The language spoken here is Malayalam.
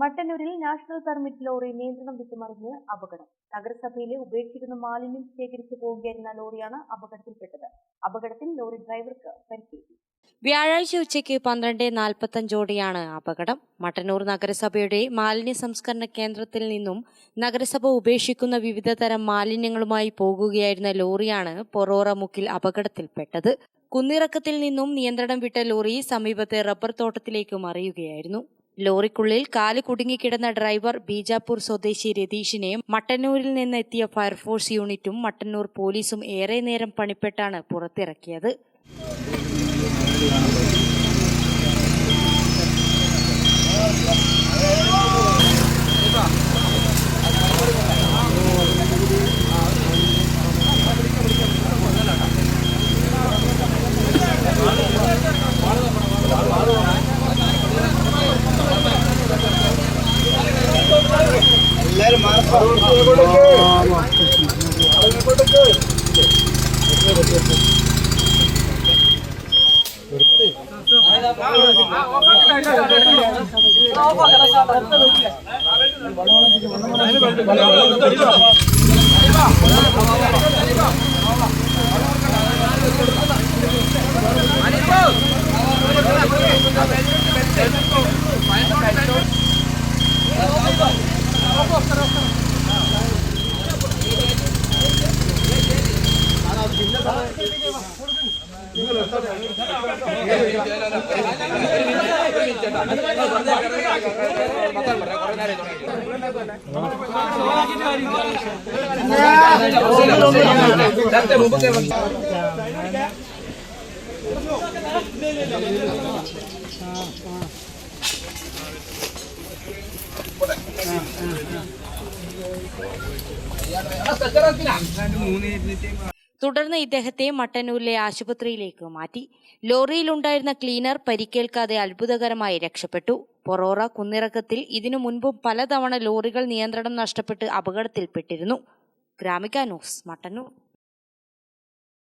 മട്ടന്നൂരിൽ നാഷണൽ പെർമിറ്റ് ലോറി നിയന്ത്രണം വിട്ടുമറിഞ്ഞ് അപകടം. നഗരസഭയിലെ ഉപേക്ഷിക്കുന്ന മാലിന്യം ശേഖരിച്ചു പോവുകയായിരുന്ന ലോറിയാണ് അപകടത്തിൽപ്പെട്ടത്. അപകടത്തിൽ ലോറി ഡ്രൈവർക്ക് പരിക്കേറ്റു. വ്യാഴാഴ്ച ഉച്ചയ്ക്ക് പന്ത്രണ്ട് നാൽപ്പത്തഞ്ചോടെയാണ് അപകടം. മട്ടന്നൂർ നഗരസഭയുടെ മാലിന്യ സംസ്കരണ കേന്ദ്രത്തിൽ നിന്നും നഗരസഭ ഉപേക്ഷിക്കുന്ന വിവിധ തരം മാലിന്യങ്ങളുമായി പോകുകയായിരുന്ന ലോറിയാണ് പൊറോറ മുക്കിൽ അപകടത്തിൽപ്പെട്ടത്. കുന്നിറക്കത്തിൽ നിന്നും നിയന്ത്രണം വിട്ട ലോറി സമീപത്തെ റബ്ബർ തോട്ടത്തിലേക്ക് മറിയുകയായിരുന്നു. ലോറിക്കുള്ളിൽ കാൽ കുടുങ്ങിക്കിടന്ന ഡ്രൈവർ ബീജാപ്പൂർ സ്വദേശി രതീഷിനെ മട്ടന്നൂരിൽ നിന്ന് എത്തിയ ഫയർഫോഴ്സ് യൂണിറ്റും മട്ടന്നൂർ പോലീസും ഏറെ നേരം പണിപ്പെട്ടാണ് പുറത്തിറക്കിയത്. ഓഫാക്കല Atas jalan pinang. Aduh, ini ini tema. തുടർന്ന് ഇദ്ദേഹത്തെ മട്ടന്നൂരിലെ ആശുപത്രിയിലേക്ക് മാറ്റി. ലോറിയിലുണ്ടായിരുന്ന ക്ലീനർ പരിക്കേൽക്കാതെ അത്ഭുതകരമായി രക്ഷപ്പെട്ടു. പൊറോറ കുന്നിറക്കത്തിൽ ഇതിനു മുൻപും പലതവണ ലോറികൾ നിയന്ത്രണം നഷ്ടപ്പെട്ട് അപകടത്തിൽപ്പെട്ടിരുന്നു. ഗ്രാമിക ന്യൂസ് മട്ടന്നൂർ.